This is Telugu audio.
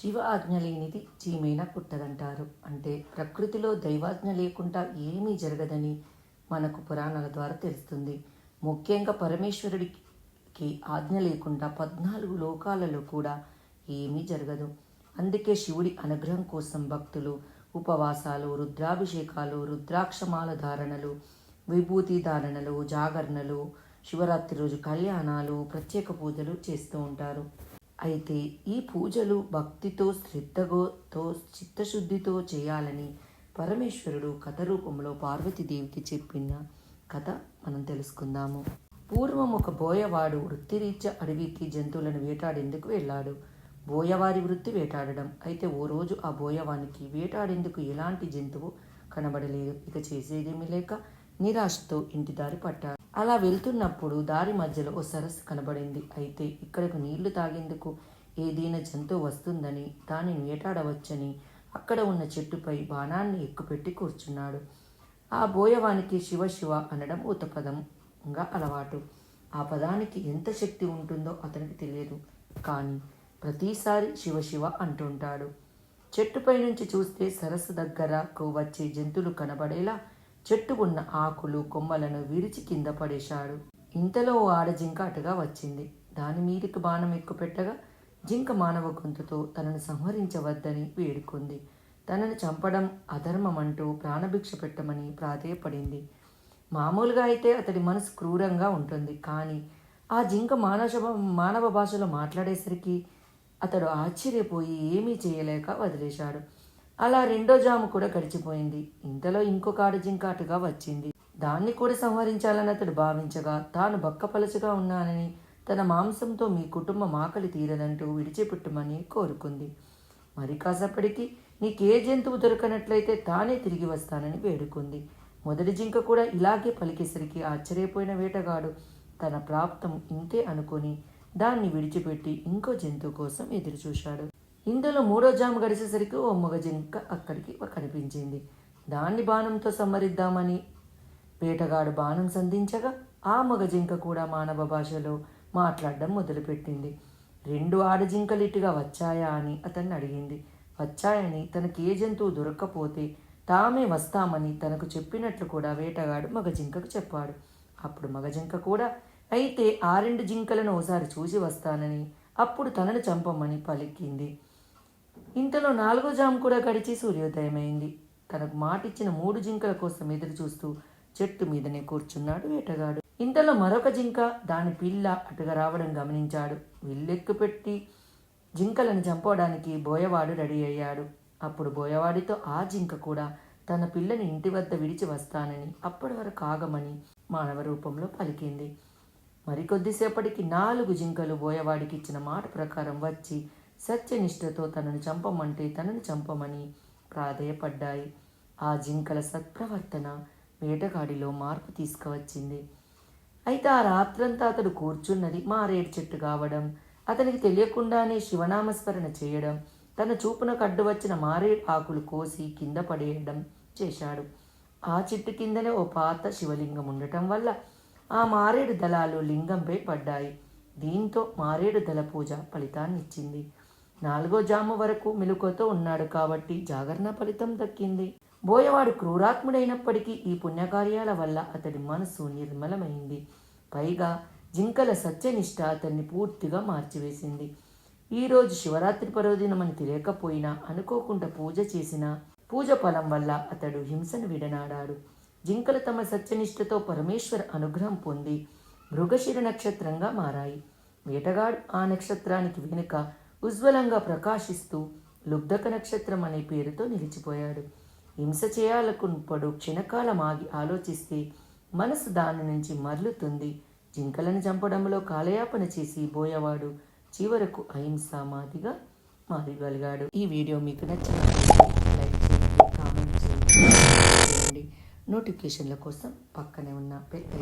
శివ ఆజ్ఞ లేనిది చీమైన కుట్టదంటారు అంటే ప్రకృతిలో దైవాజ్ఞ లేకుండా ఏమీ జరగదని మనకు పురాణాల ద్వారా తెలుస్తుంది. ముఖ్యంగా పరమేశ్వరుడికి ఆజ్ఞ లేకుండా పద్నాలుగు లోకాలలో కూడా ఏమీ జరగదు. అందుకే శివుడి అనుగ్రహం కోసం భక్తులు ఉపవాసాలు రుద్రాభిషేకాలు రుద్రాక్షమాల ధారణలు విభూతి ధారణలు జాగరణలు శివరాత్రి రోజు కళ్యాణాలు ప్రత్యేక పూజలు చేస్తూ ఉంటారు. అయితే ఈ పూజలు భక్తితో శ్రద్ధతో చిత్తశుద్ధితో చేయాలని పరమేశ్వరుడు కథ రూపంలో పార్వతీదేవికి చెప్పిన కథ మనం తెలుసుకుందాము. పూర్వం ఒక బోయవాడు వృత్తిరీత్యా అడవికి జంతువులను వేటాడేందుకు వెళ్ళాడు. బోయవారి వృత్తి వేటాడడం. అయితే ఓ రోజు ఆ బోయవానికి వేటాడేందుకు ఎలాంటి జంతువు కనబడలేదు. ఇక చేసేదేమీ లేక నిరాశతో ఇంటి దారి పట్టాడు. అలా వెళ్తున్నప్పుడు దారి మధ్యలో ఓ సరస్సు కనబడింది. అయితే ఇక్కడకు నీళ్ళు తాగేందుకు ఏదైనా జంతువు వస్తుందని దానిని వేటాడవచ్చని అక్కడ ఉన్న చెట్టుపై బాణాన్ని ఎక్కుపెట్టి కూర్చున్నాడు. ఆ బోయవానికి శివ శివ అనడం ఉతపదంగా అలవాటు. ఆ పదానికి ఎంత శక్తి ఉంటుందో అతనికి తెలియదు. కానీ ప్రతిసారి శివ శివ అంటుంటాడు. చెట్టుపై నుంచి చూస్తే సరస్సు దగ్గరకు వచ్చే జంతువులు కనబడేలా చెట్టు ఉన్న ఆకులు కొమ్మలను విరిచి కింద పడేశాడు. ఇంతలో ఓ ఆడ జింక అటుగా వచ్చింది. దాని మీదకి బాణం ఎక్కుపెట్టగా జింక మానవ గొంతుతో తనను సంహరించవద్దని వేడుకుంది. తనను చంపడం అధర్మం అంటూ ప్రాణభిక్ష పెట్టమని ప్రాధేయపడింది. మామూలుగా అయితే అతడి మనసు క్రూరంగా ఉంటుంది. కానీ ఆ జింక మానవ మానవ భాషలో మాట్లాడేసరికి అతడు ఆశ్చర్యపోయి ఏమీ చేయలేక వదిలేశాడు. అలా రెండో జాము కూడా గడిచిపోయింది. ఇంతలో ఇంకొక ఆడజింకాటుగా అటుగా వచ్చింది. దాన్ని కూడా సంహరించాలని అతడు భావించగా తాను బక్కపలచగా ఉన్నానని తన మాంసంతో మీ కుటుంబం ఆకలి తీరదంటూ విడిచిపెట్టమని కోరుకుంది. మరి కాసేపటికి నీకే జంతువు దొరకనట్లయితే తానే తిరిగి వస్తానని వేడుకుంది. మొదటి జింక కూడా ఇలాగే పలికేసరికి ఆశ్చర్యపోయిన వేటగాడు తన ప్రాప్తం ఇంతే అనుకొని దాన్ని విడిచిపెట్టి ఇంకో జంతువు కోసం ఎదురుచూశాడు. ఇందులో మూడో జాము గడిచేసరికి ఓ మగ జింక అక్కడికి కనిపించింది. దాన్ని బాణంతో సంహరిద్దామని వేటగాడు బాణం సంధించగా ఆ మగ జింక కూడా మానవ భాషలో మాట్లాడడం మొదలుపెట్టింది. రెండు ఆడజింకలు ఇటుగా వచ్చాయా అని అతన్ని అడిగింది. వచ్చాయని తనకి ఏ జంతువు దొరక్కపోతే తామే వస్తామని తనకు చెప్పినట్లు కూడా వేటగాడు మగ జింకకు చెప్పాడు. అప్పుడు మగ జింక కూడా అయితే ఆ రెండు జింకలను ఒకసారి చూసి వస్తానని అప్పుడు తనను చంపమని పలికింది. ఇంతలో నాలుగో జాము కూడా గడిచి సూర్యోదయమైంది. తనకు మాటిచ్చిన మూడు జింకల కోసం ఎదురు చూస్తూ చెట్టు మీదనే కూర్చున్నాడు వేటగాడు. ఇంతలో మరొక జింక దాని పిల్ల అటుగా రావడం గమనించాడు. విల్లెక్కు పెట్టి జింకలను చంపడానికి బోయవాడు రెడీ అయ్యాడు. అప్పుడు బోయవాడితో ఆ జింక కూడా తన పిల్లని ఇంటి వద్ద విడిచి వస్తానని అప్పటి వరకు ఆగమని మానవ రూపంలో పలికింది. మరికొద్దిసేపటికి నాలుగు జింకలు బోయవాడికి ఇచ్చిన మాట ప్రకారం వచ్చి సత్యనిష్టతో తనను చంపమంటే తనను చంపమని ప్రాధేయపడ్డాయి. ఆ జింకల సత్ప్రవర్తన వేటగాడిలో మార్పు తీసుకువచ్చింది. అయితే ఆ రాత్రంతా అతడు కూర్చున్నది మారేడు చెట్టు కావడం అతనికి తెలియకుండానే శివనామస్మరణ చేయడం తన చూపునకు అడ్డు వచ్చిన మారేడు ఆకులు కోసి కింద పడేయడం చేశాడు. ఆ చెట్టు కిందనే ఓ పాత శివలింగం ఉండటం వల్ల ఆ మారేడు దళాలు లింగంపై పడ్డాయి. దీంతో మారేడు దళ పూజ ఫలితాన్నిచ్చింది. నాలుగో జాము వరకు మెలుకతో ఉన్నాడు కాబట్టి జాగరణ ఫలితం దక్కింది. బోయవాడు క్రూరాత్ముడైనప్పటికీ ఈ పుణ్యకార్యాల వల్ల అతడి మనసు నిర్మలమైంది. పైగా జింకల సత్యనిష్ట అతన్ని పూర్తిగా మార్చివేసింది. ఈరోజు శివరాత్రి పర్వదినమని తెలియకపోయినా అనుకోకుండా పూజ చేసిన పూజ ఫలం వల్ల అతడు హింసను విడనాడాడు. జింకలు తమ సత్యనిష్టతో పరమేశ్వర అనుగ్రహం పొంది మృగశిర నక్షత్రంగా మారాయి. వేటగాడు ఆ నక్షత్రానికి వెనుక ఉజ్వలంగా ప్రకాశిస్తూ లుబ్ధక నక్షత్రం అనే పేరుతో నిలిచిపోయాడు. హింస చేయాలకున్నప్పుడు క్షణకాలం ఆగి ఆలోచిస్తే మనసు దాని నుంచి మరలుతుంది. జింకలను చంపడంలో కాలయాపన చేసి బోయవాడు చివరకు అహింసామాదిగా మారగలిగాడు. ఈ వీడియో మీకు నచ్చినట్లయితే లైక్ చేయండి కామెంట్ చేయండి నోటిఫికేషన్ల కోసం పక్కనే ఉన్న పెద్ద